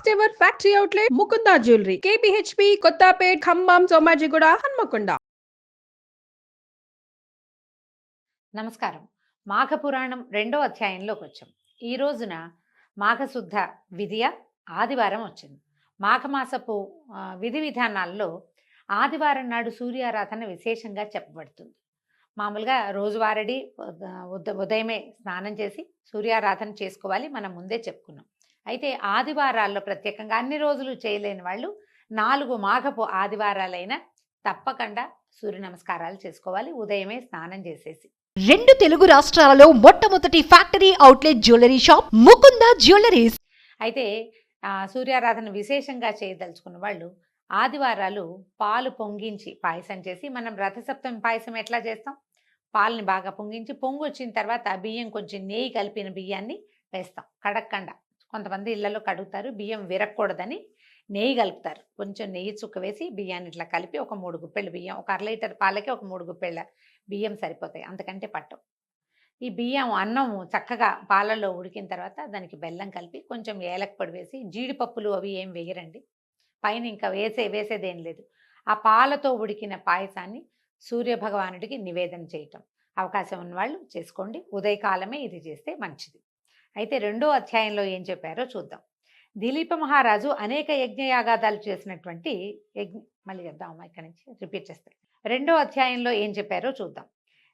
First ever factory outlet Mukunda jewellery KPHB Kothapet Khammam Somajiguda Hanamkonda నమస్కారం. మాఘ పురాణం రెండో అధ్యాయంలోకి వచ్చాం. ఈ రోజున మాఘశుద్ధ విధియ ఆదివారం వచ్చింది. మాఘమాసపు విధి విధానాల్లో ఆదివారం నాడు సూర్యారాధన విశేషంగా చెప్పబడుతుంది. మామూలుగా రోజువారడి ఉద- ఉదయమే స్నానం చేసి సూర్యారాధన చేసుకోవాలి మనం ముందే చెప్పుకున్నాం. అయితే ఆదివారాల్లో ప్రత్యేకంగా అన్ని రోజులు చేయలేని వాళ్ళు నాలుగు మాఘపు ఆదివారాలైనా తప్పకుండా సూర్య నమస్కారాలు చేసుకోవాలి. ఉదయమే స్నానం చేసేసి. రెండు తెలుగు రాష్ట్రాలలో మొట్టమొదటి factory outlet jewellery shop Mukunda jewelleries. అయితే ఆ, సూర్యారాధన విశేషంగా చేయదలుచుకున్న వాళ్ళు ఆదివారాలు పాలు పొంగించి పాయసం చేసి మనం రథసప్తమి పాయసం ఎట్లా చేస్తాం? పాలని బాగా పొంగించి పొంగు వచ్చిన తర్వాత బియ్యం కొంచెం నెయ్యి కలిపిన బియ్యాన్ని వేస్తాం. కడక్కండ. కొంతమంది ఇళ్ళలో కడుగుతారు బియ్యం విరగకూడదని నెయ్యి కలుపుతారు. కొంచెం నెయ్యి చుక్క వేసి బియ్యాన్ని ఇట్లా కలిపి ఒక మూడు గుప్పెళ్ళు బియ్యం ఒక అర లీటర్ పాలకి ఒక మూడు గుప్పెళ్ళ బియ్యం సరిపోతాయి అంతకంటే పట్టవు. ఈ బియ్యం అన్నం చక్కగా పాలల్లో ఉడికిన తర్వాత దానికి బెల్లం కలిపి కొంచెం ఏలక పొడి వేసి జీడిపప్పులు అవి ఏం వేయరండి. పైన ఇంకా వేసే వేసేదేం లేదు. ఆ పాలతో ఉడికిన పాయసాన్ని సూర్య భగవానుడికి నివేదన చేయటం. అవకాశం ఉన్నవాళ్ళు చేసుకోండి. ఉదయకాలమే ఇది చేస్తే మంచిది. అయితే రెండో అధ్యాయంలో ఏం చెప్పారో చూద్దాం. దిలీప మహారాజు అనేక యజ్ఞయాగాదాలు చేసినటువంటి యజ్ఞ మళ్ళీ చెప్దాం ఇక్కడి నుంచి? రిపీట్ చేస్తే. రెండో అధ్యాయంలో ఏం చెప్పారో చూద్దాం.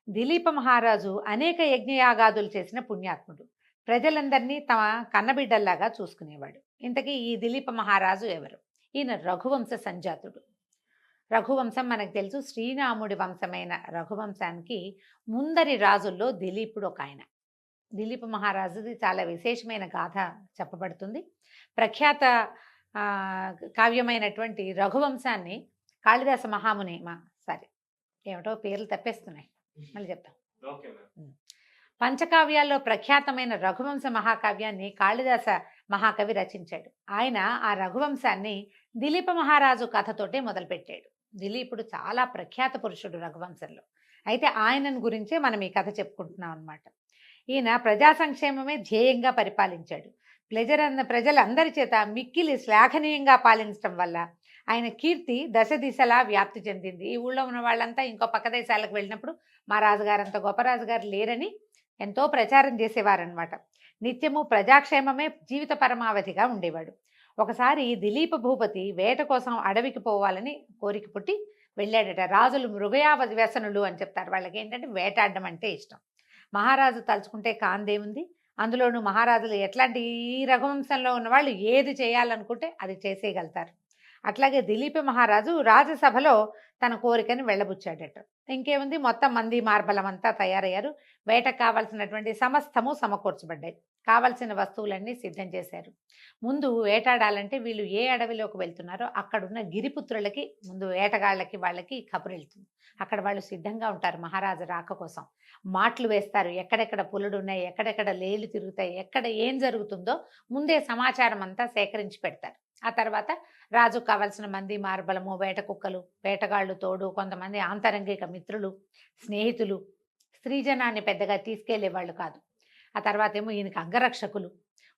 దిలీప మహారాజు అనేక యజ్ఞయాగాదులు చేసిన పుణ్యాత్ముడు. ప్రజలందరినీ తమ కన్నబిడ్డల్లాగా చూసుకునేవాడు. ఇంతకీ ఈ దిలీప మహారాజు ఎవరు? ఈయన రఘువంశ సంజాతుడు. రఘువంశం మనకు తెలుసు. శ్రీరాముడి వంశమైన రఘువంశానికి ముందరి రాజుల్లో దిలీపుడు ఒక ఆయన. దిలీప మహారాజుది చాలా విశేషమైన గాథ చెప్పబడుతుంది. ప్రఖ్యాత కావ్యమైనటువంటి రఘువంశాన్ని కాళిదాస మహాముని మా సారీ ఏమిటో పేర్లు తప్పేస్తున్నాయి. మళ్ళీ చెప్తాం. పంచకావ్యాల్లో ప్రఖ్యాతమైన రఘువంశ మహాకావ్యాన్ని కాళిదాస మహాకవి రచించాడు. ఆయన ఆ రఘువంశాన్ని దిలీప మహారాజు కథతోటే మొదలుపెట్టాడు. దిలీపుడు చాలా ప్రఖ్యాత పురుషుడు రఘువంశంలో. అయితే ఆయనను గురించే మనం ఈ కథ చెప్పుకుంటున్నాం అన్నమాట. ఈయన ప్రజా సంక్షేమమే ధ్యేయంగా పరిపాలించాడు. ప్లెజర్ అన్న ప్రజలందరి చేత మిక్కిలి శ్లాఘనీయంగా పాలించడం వల్ల ఆయన కీర్తి దశ దిశలా వ్యాప్తి చెందింది. ఈ ఊళ్ళో ఉన్న వాళ్ళంతా ఇంకో పక్క దేశాలకు వెళ్ళినప్పుడు మా రాజుగారంత గొప్ప రాజుగారు లేరని ఎంతో ప్రచారం చేసేవారనమాట నిత్యము ప్రజాక్షేమమే జీవిత పరమావధిగా ఉండేవాడు. ఒకసారి దిలీప భూపతి వేట కోసం అడవికి పోవాలని కోరిక పుట్టి వెళ్ళాడట. రాజులు మృగయావ వ్యసనులు అని చెప్తారు. వాళ్ళకి ఏంటంటే వేటాడడం అంటే ఇష్టం. మహారాజు తలుచుకుంటే కాందేముంది? అందులోనూ మహారాజులు ఎట్లాంటి ఈ రఘువంశంలో ఉన్న వాళ్ళు ఏది చేయాలనుకుంటే అది చేసేయగలుగుతారు అట్లాగే దిలీప మహారాజు రాజసభలో తన కోరికని వెళ్ళబుచ్చాడట. ఇంకేముంది? మొత్తం మంది మార్బలం అంతా తయారయ్యారు. వేటకు కావాల్సినటువంటి సమస్తము సమకూర్చబడ్డాయి. కావలసిన వస్తువులన్నీ సిద్ధం చేశారు. ముందు వేటాడాలంటే వీళ్ళు ఏ అడవిలోకి వెళ్తున్నారో అక్కడున్న గిరిపుత్రులకి ముందు వేటగాళ్ళకి వాళ్ళకి కబురు వెళ్తుంది అక్కడ వాళ్ళు సిద్ధంగా ఉంటారు మహారాజు రాక కోసం. మాటలు వేస్తారు. ఎక్కడెక్కడ పులుడు ఉన్నాయి ఎక్కడెక్కడ లేలు తిరుగుతాయి ఎక్కడ ఏం జరుగుతుందో ముందే సమాచారం అంతా సేకరించి పెడతారు. ఆ తర్వాత రాజు కావాల్సిన మంది మార్బలము వేట కుక్కలు వేటగాళ్ళు తోడు కొంతమంది ఆంతరంగిక మిత్రులు స్నేహితులు స్త్రీజనాన్ని పెద్దగా తీసుకెళ్ళేవాళ్ళు కాదు. ఆ తర్వాత ఏమో ఈయనకి అంగరక్షకులు.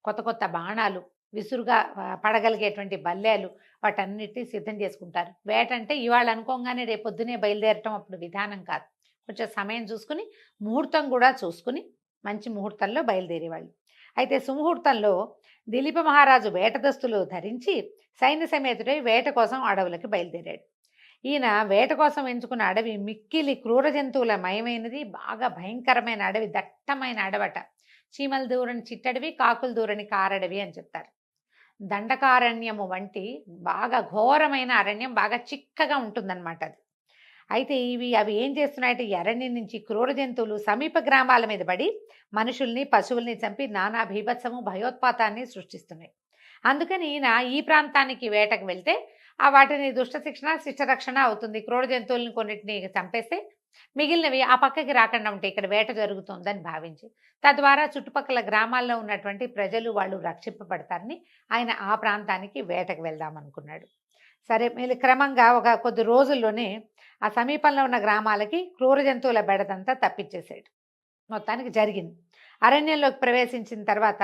కొత్త కొత్త బాణాలు విసురుగా పడగలిగేటువంటి బల్లేలు వాటన్నిటిని సిద్ధం చేసుకుంటారు. వేట అంటే ఇవాళ అనుకోగానే రేపొద్దునే పొద్దునే బయలుదేరటం అప్పుడు విధానం కాదు. కొంచెం సమయం చూసుకుని ముహూర్తం కూడా చూసుకుని మంచి ముహూర్తంలో బయలుదేరేవాళ్ళు. అయితే సుముహూర్తంలో దిలీప మహారాజు వేట దస్తులు ధరించి సైన్య సమేతుడై వేట కోసం అడవులకి బయలుదేరాడు. ఈయన వేట కోసం ఎంచుకున్న అడవి మిక్కిలి క్రూర జంతువుల మయమైనది బాగా భయంకరమైన అడవి దట్టమైన అడవట. చీమల దూరని చిట్టడివి కాకుల దూరని కారడవి అని చెప్తారు. దండకారణ్యము వంటి బాగా ఘోరమైన అరణ్యం బాగా చిక్కగా ఉంటుందన్నమాట అది. అయితే ఇవి అవి ఏం చేస్తున్నాయంటే ఈ అరణ్యం నుంచి క్రూర జంతువులు సమీప గ్రామాల మీద పడి మనుషుల్ని పశువుల్ని చంపి నానా భీభత్సము భయోత్పాతాన్ని సృష్టిస్తున్నాయి. అందుకని ఈయన ఈ ప్రాంతానికి వేటకు వెళ్తే ఆ వాటిని దుష్ట శిక్షణ శిష్ట రక్షణ అవుతుంది. క్రూర జంతువులను కొన్నిటిని చంపేస్తే మిగిలినవి ఆ పక్కకి రాకుండా ఉంటే ఇక్కడ వేట జరుగుతుందని భావించి తద్వారా చుట్టుపక్కల గ్రామాల్లో ఉన్నటువంటి ప్రజలు వాళ్ళు రక్షింపబడతారని ఆయన ఆ ప్రాంతానికి వేటకు వెళ్దాం అనుకున్నాడు. సరే మీరు క్రమంగా ఒక కొద్ది రోజుల్లోనే ఆ సమీపంలో ఉన్న గ్రామాలకి క్రూర జంతువుల బెడదంతా తప్పించేశాడు. మొత్తానికి జరిగింది. అరణ్యంలోకి ప్రవేశించిన తర్వాత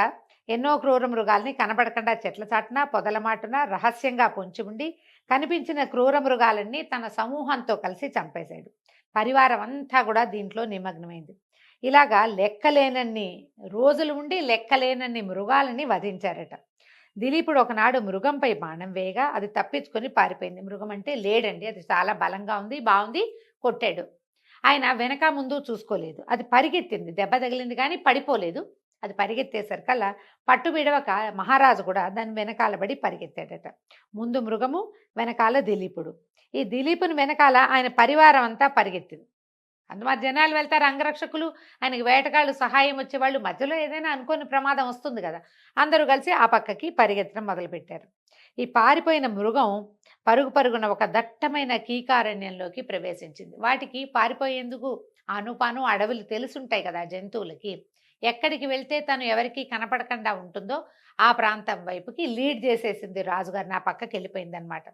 ఎన్నో క్రూర మృగాల్ని కనబడకుండా చెట్ల చాటున పొదల మాటున రహస్యంగా పొంచి ఉండి కనిపించిన క్రూర మృగాలన్నీ తన సమూహంతో కలిసి చంపేశాడు. పరివారం అంతా కూడా దీంట్లో నిమగ్నమైంది. ఇలాగా లెక్కలేనన్ని రోజులు ఉండి లెక్కలేనన్ని మృగాలని వధించారట. దిలీపుడు ఒకనాడు మృగంపై బాణం వేయగా అది తప్పించుకొని పారిపోయింది. మృగం అంటే లేడండి అది చాలా బలంగా ఉంది బాగుంది కొట్టాడు. ఆయన వెనక ముందు చూసుకోలేదు. అది పరిగెత్తింది. దెబ్బ తగిలింది కానీ పడిపోలేదు. అది పరిగెత్తేసరికల్లా పట్టు విడవక మహారాజు కూడా దాని వెనకాల పడి పరిగెత్తాడట. ముందు మృగము వెనకాల దిలీపుడు. ఈ దిలీపుని వెనకాల ఆయన పరివారం అంతా పరిగెత్తింది. అందుమారి జనాలు వెళ్తారు అంగరక్షకులు ఆయనకి వేటగాళ్ళు సహాయం వచ్చేవాళ్ళు మధ్యలో ఏదైనా అనుకోని ప్రమాదం వస్తుంది కదా. అందరూ కలిసి ఆ పక్కకి పరిగెత్తడం మొదలుపెట్టారు. ఈ పారిపోయిన మృగం పరుగు పరుగున ఒక దట్టమైన కీకారణ్యంలోకి ప్రవేశించింది. వాటికి పారిపోయేందుకు అనుపాను అడవులు తెలుసుంటాయి కదా జంతువులకి. ఎక్కడికి వెళ్తే తను ఎవరికి కనపడకుండా ఉంటుందో ఆ ప్రాంతం వైపుకి లీడ్ చేసేసింది రాజుగారు. నా పక్కకి వెళ్ళిపోయింది అనమాట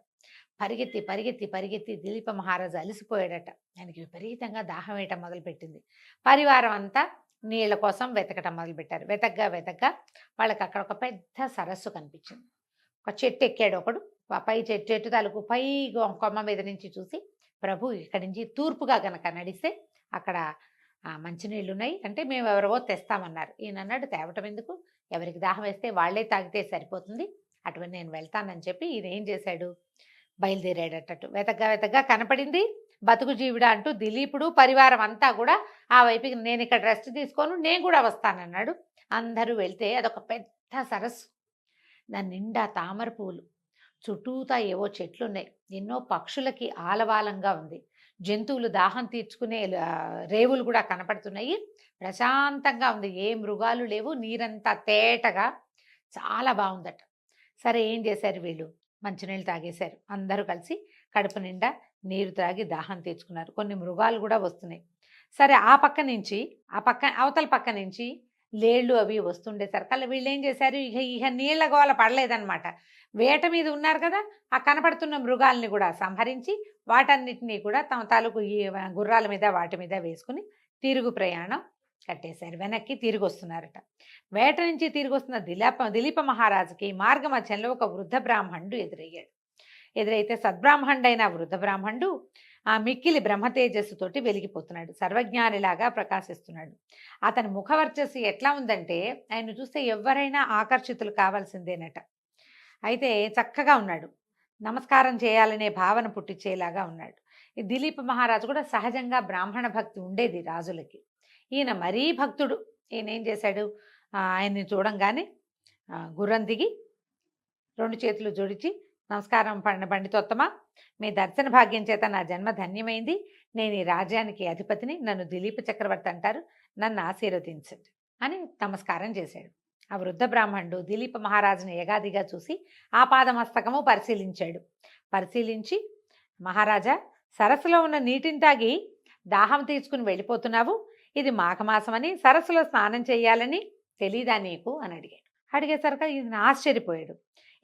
పరిగెత్తి పరిగెత్తి పరిగెత్తి దిలీప మహారాజు అలసిపోయాడట. ఆయనకి విపరీతంగా దాహం వేయటం మొదలుపెట్టింది. పరివారం అంతా నీళ్ళ కోసం వెతకటం మొదలుపెట్టారు. వెతగ్గా వెతగ్గా వాళ్ళకి అక్కడ ఒక పెద్ద సరస్సు కనిపించింది. ఒక చెట్టు ఎక్కాడు ఒకడు. ఆ పై చెట్టు చెట్టు తాలూకు పై కొమ్మ మీద నుంచి చూసి ప్రభు ఇక్కడి నుంచి తూర్పుగా గనక నడిస్తే అక్కడ మంచినీళ్ళు ఉన్నాయి అంటే మేము ఎవరివో తెస్తామన్నారు. ఈయన అన్నాడు తేవటం ఎందుకు? ఎవరికి దాహం వేస్తే వాళ్ళే తాగితే సరిపోతుంది. అటువంటి నేను వెళ్తానని చెప్పి ఈయన ఏం చేశాడు? బయలుదేరాడటట్టు. వెతగ్గా వెతగ్గా కనపడింది. బతుకు జీవుడా అంటూ దిలీపుడు పరివారం అంతా కూడా ఆ వైపుకి నేను ఇక్కడ రెస్ట్ తీసుకోను నేను కూడా వస్తానన్నాడు. అందరూ వెళ్తే అదొక పెద్ద సరస్సు. దాని నిండా తామర పువ్వులు చుట్టూతా ఏవో చెట్లు ఉన్నాయి ఎన్నో పక్షులకి ఆలవాలంగా ఉంది. జంతువులు దాహం తీర్చుకునే రేవులు కూడా కనపడుతున్నాయి. ప్రశాంతంగా ఉంది. ఏ మృగాలు లేవు. నీరంతా తేటగా చాలా బాగుందట. సరే ఏం చేశారు వీళ్ళు? మంచినీళ్ళు తాగేశారు. అందరూ కలిసి కడుపు నిండా నీరు తాగి దాహం తీర్చుకున్నారు. కొన్ని మృగాలు కూడా వస్తున్నాయి. సరే ఆ పక్క నుంచి ఆ పక్క అవతల పక్క నుంచి లేళ్ళు అవి వస్తుండేసరికల్లా వీళ్ళు ఏం చేశారు? ఇక ఇక నీళ్ళ గోల పడలేదన్నమాట. వేట మీద ఉన్నారు కదా ఆ కనపడుతున్న మృగాల్ని కూడా సంహరించి వాటన్నిటినీ కూడా తమ తాలూకు ఈ గుర్రాల మీద వాటి మీద వేసుకుని తిరుగు ప్రయాణం కట్టేశారు. వెనక్కి తిరిగి వస్తున్నారట వేట నుంచి తిరిగి వస్తున్న దిలీప దిలీప మహారాజుకి మార్గ మధ్యంలో ఒక వృద్ధ బ్రాహ్మణుడు ఎదురయ్యాడు. ఎదురైతే సద్బ్రాహ్మణుడైన వృద్ధ బ్రాహ్మణుడు ఆ మిక్కిలి బ్రహ్మతేజస్సుతోటి వెలిగిపోతున్నాడు. సర్వజ్ఞానిలాగా ప్రకాశిస్తున్నాడు. అతని ముఖవర్చస్సు ఎట్లా ఉందంటే ఆయన చూస్తే ఎవరైనా ఆకర్షితులు కావాల్సిందేనట. అయితే చక్కగా ఉన్నాడు. నమస్కారం చేయాలనే భావన పుట్టించేలాగా ఉన్నాడు. ఈ దిలీప్ మహారాజు కూడా సహజంగా బ్రాహ్మణ భక్తి ఉండేది రాజులకి. ఈయన మరీ భక్తుడు. ఈయన ఏం చేశాడు ఆయన్ని చూడంగానే గుర్రం దిగి రెండు చేతులు జోడించి నమస్కారం పండ పండితోత్తమా మీ దర్శన భాగ్యం చేత నా జన్మ ధన్యమైంది. నేను ఈ రాజ్యానికి అధిపతిని. నన్ను దిలీప చక్రవర్తి అంటారు. నన్ను ఆశీర్వదించండి అని నమస్కారం చేశాడు. ఆ వృద్ధ బ్రాహ్మణుడు దిలీప మహారాజుని యగాదిగా చూసి ఆ పాదమస్తకము పరిశీలించాడు. పరిశీలించి మహారాజా సరస్సులో ఉన్న నీటిని తాగి దాహం తీర్చుకుని వెళ్ళిపోతున్నావు? ఇది మాఘమాసమని సరస్సులో స్నానం చేయాలని తెలీదా నీకు? అని అడిగాడు. అడిగేసరికి ఇది ఆశ్చర్యపోయాడు.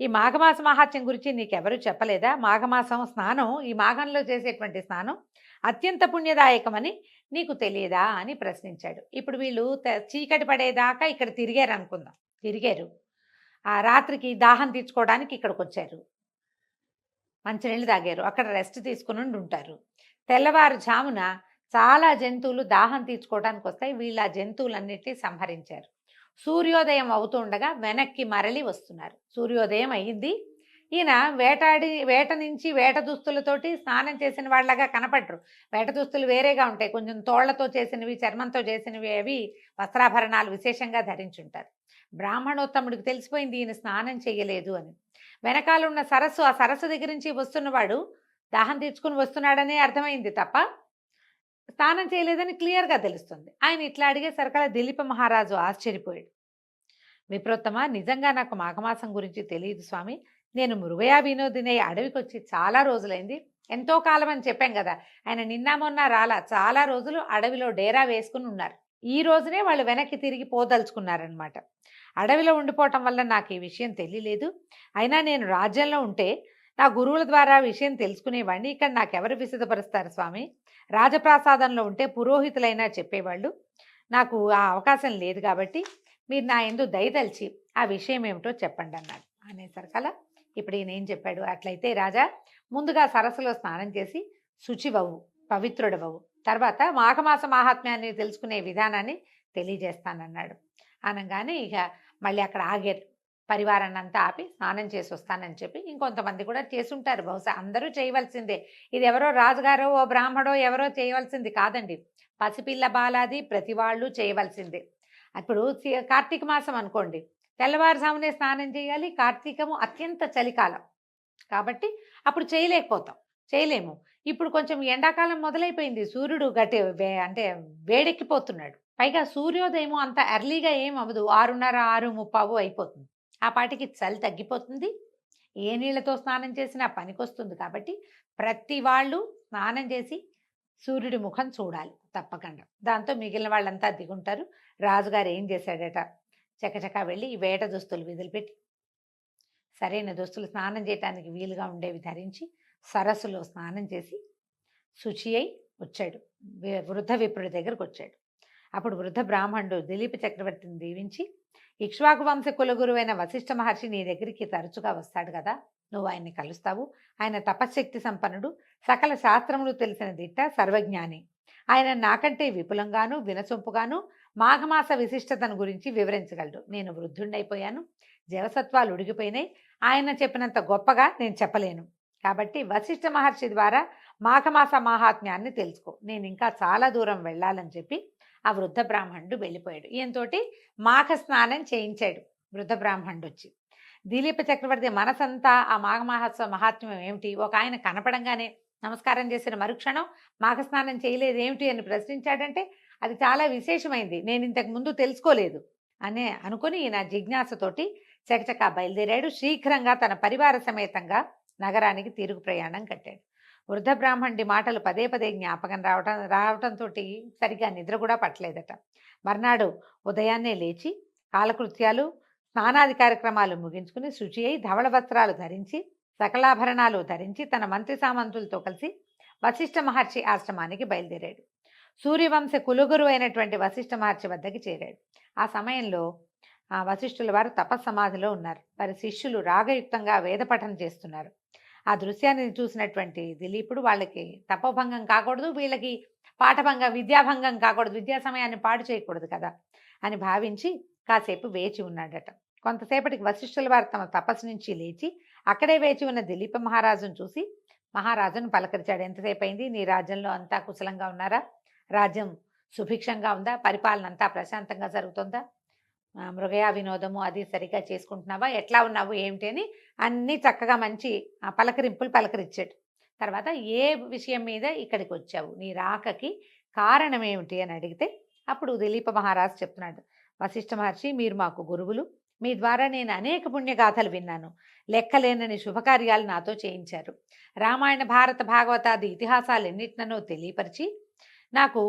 ఈ మాఘమాస మహాత్యం గురించి నీకెవరూ చెప్పలేదా? మాఘమాసం స్నానం ఈ మాఘంలో చేసేటువంటి స్నానం అత్యంత పుణ్యదాయకమని నీకు తెలియదా? అని ప్రశ్నించాడు. ఇప్పుడు వీళ్ళు త- చీకటి పడేదాకా ఇక్కడ తిరిగారు అనుకుందాం తిరిగారు. ఆ రాత్రికి దాహం తీర్చుకోవడానికి ఇక్కడికి వచ్చారు మంచినీళ్ళు తాగారు. అక్కడ రెస్ట్ తీసుకుని ఉంటారు. తెల్లవారుజామున చాలా జంతువులు దాహం తీర్చుకోవడానికి వస్తాయి వీళ్ళు ఆ జంతువులన్నిటినీ సంహరించారు. సూర్యోదయం అవుతూ ఉండగా వెనక్కి మరలి వస్తున్నారు. సూర్యోదయం అయ్యింది ఈయన వేటాడి వేట నుంచి వేట దుస్తులతోటి స్నానం చేసిన వాళ్ళగా కనపడరు. వేట దుస్తులు వేరేగా ఉంటాయి. కొంచెం తోళ్ళతో చేసినవి చర్మంతో చేసినవి అవి వస్త్రాభరణాలు విశేషంగా ధరించుంటారు. బ్రాహ్మణోత్తముడికి తెలిసిపోయింది ఈయన స్నానం చేయలేదు అని. వెనకాల ఉన్న సరస్సు ఆ సరస్సు దగ్గర నుంచి వస్తున్నవాడు దాహం తీర్చుకుని వస్తున్నాడనే అర్థమైంది తప్ప స్నానం చేయలేదని క్లియర్గా తెలుస్తుంది. ఆయన ఇట్లా అడిగే సరికల దిలీప మహారాజు ఆశ్చర్యపోయాడు. విప్రోత్తమ నిజంగా నాకు మాఘమాసం గురించి తెలియదు స్వామి. నేను మృగయా వినోదినే అడవికి వచ్చి చాలా రోజులైంది. ఎంతో కాలం అని చెప్పాం కదా! ఆయన నిన్న మొన్న రాలా చాలా రోజులు అడవిలో డేరా వేసుకుని ఉన్నారు. ఈ రోజునే వాళ్ళు వెనక్కి తిరిగి పోదలుచుకున్నారనమాట అడవిలో ఉండిపోవటం వల్ల నాకు ఈ విషయం తెలియలేదు. అయినా నేను రాజ్యంలో ఉంటే నా గురువుల ద్వారా విషయం తెలుసుకునేవాడిని. ఇక్కడ నాకెవరు విసిదపరుస్తారు స్వామి? రాజప్రాసాదంలో ఉంటే పురోహితులైనా చెప్పేవాళ్ళు. నాకు ఆ అవకాశం లేదు కాబట్టి మీరు నా ఎందు దయదలిచి ఆ విషయం ఏమిటో చెప్పండి అన్నాడు. అనేసరికలా ఇప్పుడు ఈయన ఏం చెప్పాడు? అట్లయితే రాజా ముందుగా సరస్సులో స్నానం చేసి శుచివవు పవిత్రుడవవు. తర్వాత మాఘమాస మహాత్మ్యాన్ని తెలుసుకునే విధానాన్ని తెలియజేస్తానన్నాడు. అనగానే ఇక మళ్ళీ అక్కడ ఆగారు పరివారాన్ని అంతా ఆపి స్నానం చేసి వస్తానని చెప్పి ఇంకొంతమంది కూడా చేసుంటారు. బహుశా అందరూ చేయవలసిందే. ఇది ఎవరో రాజుగారో ఓ బ్రాహ్మడో ఎవరో చేయవలసింది కాదండి. పసిపిల్ల బాలాది ప్రతి వాళ్ళు చేయవలసిందే. ఇప్పుడు సి- కార్తీక మాసం అనుకోండి. తెల్లవారుజామునే స్నానం చేయాలి. కార్తీకము అత్యంత చలికాలం. కాబట్టి అప్పుడు చేయలేకపోతాం. చేయలేము. ఇప్పుడు కొంచెం ఎండాకాలం మొదలైపోయింది. సూర్యుడు గట్టి వే- అంటే వేడెక్కిపోతున్నాడు. పైగా సూర్యోదయం అంత ఎర్లీగా ఏం అవ్వదు. ఆరున్నర ఆరు ముప్పావు అయిపోతుంది. ఆ పాటికి చలి తగ్గిపోతుంది. ఏ నీళ్ళతో స్నానం చేసినా పనికొస్తుంది కాబట్టి ప్రతి వాళ్ళు స్నానం చేసి సూర్యుడి ముఖం చూడాలి తప్పకుండా. దాంతో మిగిలిన వాళ్ళంతా దిగుంటారు. రాజుగారు ఏం చేశాడట? చకచకా వెళ్ళి ఈ వేట దుస్తులు విదిలిపెట్టి సరైన దుస్తులు స్నానం చేయటానికి వీలుగా ఉండేవి ధరించి సరస్సులో స్నానం చేసి శుచి అయి వచ్చాడు. వృద్ధ విప్రుడి దగ్గరకు వచ్చాడు. అప్పుడు వృద్ధ బ్రాహ్మణుడు దిలీప చక్రవర్తిని దీవించి ఇక్ష్వాకు వంశ కులగురువైన వశిష్ఠ మహర్షి నీ దగ్గరికి తరచుగా వస్తాడు కదా నువ్వు ఆయన్ని కలుస్తావు. ఆయన తపశ్శక్తి సంపన్నుడు సకల శాస్త్రములు తెలిసిన దిట్ట సర్వజ్ఞాని. ఆయన నాకంటే విపులంగాను వినసొంపుగాను మాఘమాస విశిష్టతను గురించి వివరించగలడు. నేను వృద్ధుండైపోయాను జీవసత్వాలు ఉడిగిపోయినాయి. ఆయన చెప్పినంత గొప్పగా నేను చెప్పలేను. కాబట్టి వశిష్ఠ మహర్షి ద్వారా మాఘమాస మాహాత్మ్యాన్ని తెలుసుకో. నేను ఇంకా చాలా దూరం వెళ్ళాలని చెప్పి ఆ వృద్ధ బ్రాహ్మణుడు వెళ్ళిపోయాడు. ఈయనతోటి మాఘ స్నానం చేయించాడు వృద్ధ బ్రాహ్మణుడు వచ్చి దిలీప చక్రవర్తి మనసంతా ఆ మాఘమాహోత్సవ మహాత్మ్యం ఏమిటి? ఒక ఆయన కనపడంగానే నమస్కారం చేసిన మరుక్షణం మాఘ స్నానం చేయలేదు ఏమిటి అని ప్రశ్నించాడంటే అది చాలా విశేషమైంది. నేను ఇంతకు ముందు తెలుసుకోలేదు అనే అనుకుని ఈయన జిజ్ఞాసతోటి చకచకా బయలుదేరాడు. శీఘ్రంగా తన పరివార సమేతంగా నగరానికి తిరుగు ప్రయాణం కట్టాడు. వృద్ధ బ్రాహ్మణుడి మాటలు పదే పదే జ్ఞాపకం రావటం రావటంతో సరిగా నిద్ర కూడా పట్టలేదట. మర్నాడు ఉదయాన్నే లేచి కాలకృత్యాలు స్నానాది కార్యక్రమాలు ముగించుకుని శుచి అయి ధవళ వస్త్రాలు ధరించి సకలాభరణాలు ధరించి తన మంత్రి సామంతులతో కలిసి వశిష్ఠ మహర్షి ఆశ్రమానికి బయలుదేరాడు. సూర్యవంశ కులుగురు అయినటువంటి వశిష్ఠ మహర్షి వద్దకి చేరాడు. ఆ సమయంలో ఆ వశిష్ఠుల వారు తపస్సమాధిలో ఉన్నారు. వారి శిష్యులు రాగయుక్తంగా వేద పఠనం చేస్తున్నారు. ఆ దృశ్యాన్ని చూసినటువంటి దిలీపుడు వాళ్ళకి తపోభంగం కాకూడదు వీళ్ళకి పాఠభంగం విద్యాభంగం కాకూడదు విద్యా సమయాన్ని పాడు చేయకూడదు కదా అని భావించి కాసేపు వేచి ఉన్నాడట. కొంతసేపటికి వశిష్ఠుల వారు తమ తపస్సు నుంచి లేచి అక్కడే వేచి ఉన్న దిలీప మహారాజును చూసి మహారాజును పలకరించాడు ఎంతసేపు అయింది? నీ రాజ్యంలో అంతా కుశలంగా ఉన్నారా? రాజ్యం సుభిక్షంగా ఉందా? పరిపాలన అంతా ప్రశాంతంగా జరుగుతుందా? మృగయ మృగయా వినోదము అది సరిగ్గా చేసుకుంటున్నావా? ఎట్లా ఉన్నావు? ఏమిటి అని అన్నీ చక్కగా మంచి పలకరింపులు పలకరించాడు. తర్వాత ఏ విషయం మీద ఇక్కడికి వచ్చావు? నీ రాకకి కారణం ఏమిటి అని అడిగితే అప్పుడు దిలీప మహారాజు చెప్తున్నాడు. వశిష్ఠ మహర్షి మీరు మాకు గురువులు. మీ ద్వారా నేను అనేక పుణ్యగాథలు విన్నాను. లెక్కలేనని శుభకార్యాలు నాతో చేయించారు. రామాయణ భారత భాగవతాది ఇతిహాసాలు ఎన్నిటినో తెలియపరిచి నాకు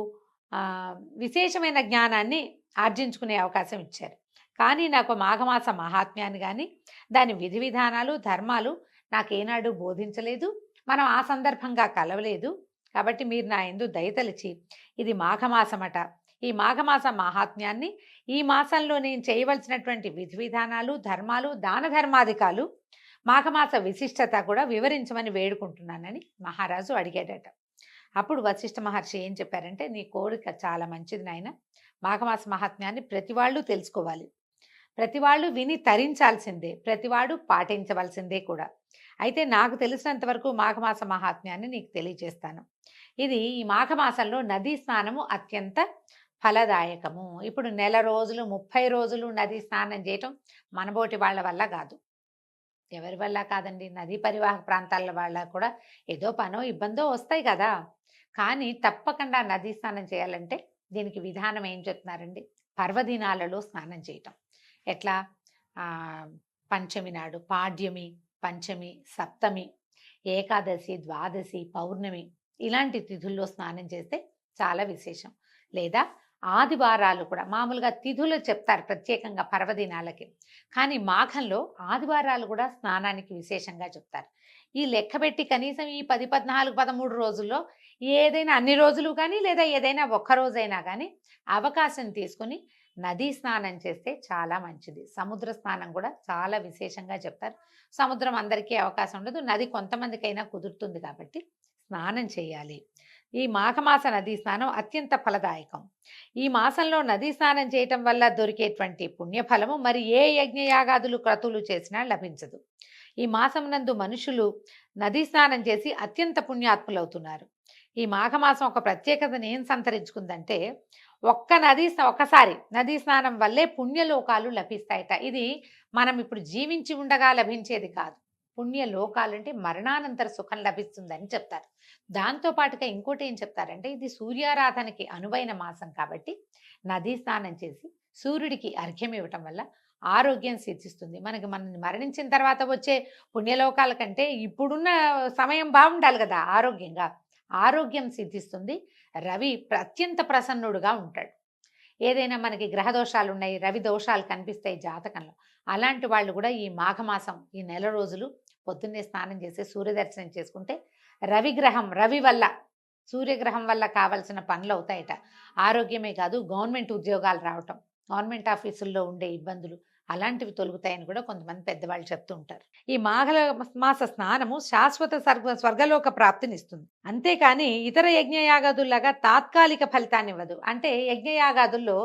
విశేషమైన జ్ఞానాన్ని ఆర్జించుకునే అవకాశం ఇచ్చారు. కానీ నాకు మాఘమాస మహాత్మ్యాన్ని కానీ దాని విధి విధానాలు ధర్మాలు నాకేనాడు బోధించలేదు. మనం ఆ సందర్భంగా కలవలేదు. కాబట్టి మీరు నా ఎందు దయతలిచి ఇది మాఘమాసమట. ఈ మాఘమాస మహాత్మ్యాన్ని ఈ మాసంలో నేను చేయవలసినటువంటి విధి విధానాలు ధర్మాలు దాన ధర్మాధికాలు మాఘమాస విశిష్టత కూడా వివరించమని వేడుకుంటున్నానని మహారాజు అడిగాడట. అప్పుడు వశిష్ఠ మహర్షి ఏం చెప్పారంటే నీ కోరిక చాలా మంచిది నాయన. మాఘమాస మహాత్మ్యాన్ని ప్రతి వాళ్ళు తెలుసుకోవాలి. ప్రతి వాళ్ళు విని తరించాల్సిందే. ప్రతివాడు పాటించవలసిందే కూడా. అయితే నాకు తెలిసినంత వరకు మాఘమాస మహాత్మ్యాన్ని నీకు తెలియజేస్తాను. ఇది ఈ మాఘమాసంలో నదీ స్నానము అత్యంత ఫలదాయకము. ఇప్పుడు నెల రోజులు ముప్పై రోజులు నదీ స్నానం చేయటం మనబోటి వాళ్ళ వల్ల కాదు. ఎవరి వల్ల కాదండి? నదీ పరివాహక ప్రాంతాల వాళ్ళ కూడా ఏదో పనో ఇబ్బందో వస్తాయి కదా. కానీ తప్పకుండా నదీ స్నానం చేయాలంటే దీనికి విధానం ఏం చెప్తున్నారండి? పర్వదినాలలో స్నానం చేయటం. ఎట్లా? పంచమి నాడు పాడ్యమి పంచమి సప్తమి ఏకాదశి ద్వాదశి పౌర్ణమి ఇలాంటి తిథుల్లో స్నానం చేస్తే చాలా విశేషం. లేదా ఆదివారాలు కూడా మామూలుగా తిథులు చెప్తారు ప్రత్యేకంగా పర్వదినాలకి. కానీ మాఘంలో ఆదివారాలు కూడా స్నానానికి విశేషంగా చెప్తారు. ఈ లెక్కబెట్టి కనీసం ఈ పది పద్నాలుగు పదమూడు రోజుల్లో ఏదైనా అన్ని రోజులు కానీ లేదా ఏదైనా ఒక్క రోజైనా కానీ అవకాశం తీసుకుని నదీ స్నానం చేస్తే చాలా మంచిది. సముద్ర స్నానం కూడా చాలా విశేషంగా చెప్తారు. సముద్రం అందరికీ అవకాశం ఉండదు. నది కొంతమందికైనా కుదురుతుంది కాబట్టి స్నానం చేయాలి. ఈ మాఘమాస నదీ స్నానం అత్యంత ఫలదాయకం. ఈ మాసంలో నదీ స్నానం చేయటం వల్ల దొరికేటువంటి పుణ్యఫలము మరి ఏ యజ్ఞయాగాదులు క్రతువులు చేసినా లభించదు. ఈ మాసం నందు మనుషులు నదీ స్నానం చేసి అత్యంత పుణ్యాత్ములవుతున్నారు. ఈ మాఘమాసం ఒక ప్రత్యేకతను ఏం సంతరించుకుందంటే ఒక్క నదీ స్నా- ఒక్కసారి నదీ స్నానం వల్లే పుణ్యలోకాలు లభిస్తాయట. ఇది మనం ఇప్పుడు జీవించి ఉండగా లభించేది కాదు. పుణ్యలోకాలు అంటే మరణానంతర సుఖం లభిస్తుందని చెప్తారు. దాంతో పాటుగా ఇంకోటి ఏం చెప్తారంటే ఇది సూర్యారాధనకి అనువైన మాసం కాబట్టి నదీ స్నానం చేసి సూర్యుడికి అర్ఘ్యం ఇవ్వటం వల్ల ఆరోగ్యం సిద్ధిస్తుంది. మనకి మనం మరణించిన తర్వాత వచ్చే పుణ్యలోకాల కంటే ఇప్పుడున్న సమయం బాగుండాలి కదా ఆరోగ్యంగా. ఆరోగ్యం సిద్ధిస్తుంది. రవి అత్యంత ప్రసన్నుడుగా ఉంటాడు. ఏదైనా మనకి గ్రహ దోషాలు ఉన్నాయి రవి దోషాలు కనిపిస్తాయి జాతకంలో. అలాంటి వాళ్ళు కూడా ఈ మాఘమాసం ఈ నెల రోజులు పొద్దున్నే స్నానం చేసి సూర్యదర్శనం చేసుకుంటే రవి గ్రహం రవి వల్ల సూర్యగ్రహం వల్ల కావలసిన పనులు అవుతాయట. ఆరోగ్యమే కాదు గవర్నమెంట్ ఉద్యోగాలు రావటం గవర్నమెంట్ ఆఫీసుల్లో ఉండే ఇబ్బందులు అలాంటివి తొలుగుతాయని కూడా కొంతమంది పెద్దవాళ్ళు చెప్తూ ఉంటారు. ఈ మాఘల మాస స్నానము శాశ్వత స్వర్గ స్వర్గలోక ప్రాప్తినిస్తుంది. అంతేకాని ఇతర యజ్ఞయాగాదుల్లాగా తాత్కాలిక ఫలితాన్ని ఇవ్వదు అంటే యజ్ఞయాగాదుల్లో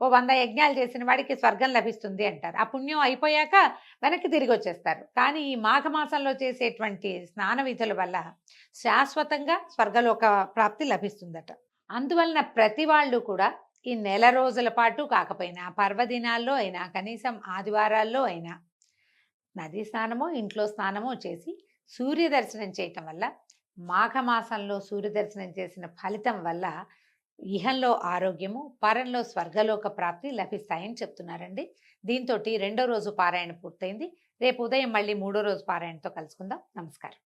ఓ వంద యజ్ఞాలు చేసిన వాడికి స్వర్గం లభిస్తుంది అంటారు. ఆ పుణ్యం అయిపోయాక వెనక్కి తిరిగి వచ్చేస్తారు. కానీ ఈ మాఘమాసంలో చేసేటువంటి స్నాన విధుల వల్ల శాశ్వతంగా స్వర్గలోక ప్రాప్తి లభిస్తుందట. అందువలన ప్రతి వాళ్ళు కూడా ఈ నెల రోజుల పాటు కాకపోయినా పర్వదినాల్లో అయినా కనీసం ఆదివారాల్లో అయినా నదీ స్నానము ఇంట్లో స్నానము చేసి సూర్య దర్శనం చేయటం వల్ల మాఘమాసంలో సూర్య దర్శనం చేసిన ఫలితం వల్ల ఇహంలో ఆరోగ్యము పరంలో స్వర్గలోక ప్రాప్తి లభిస్తాయని చెప్తున్నారండి. దీంతో రెండో రోజు పారాయణ పూర్తయింది. రేపు ఉదయం మళ్ళీ మూడో రోజు పారాయణతో కలుసుకుందాం. నమస్కారం.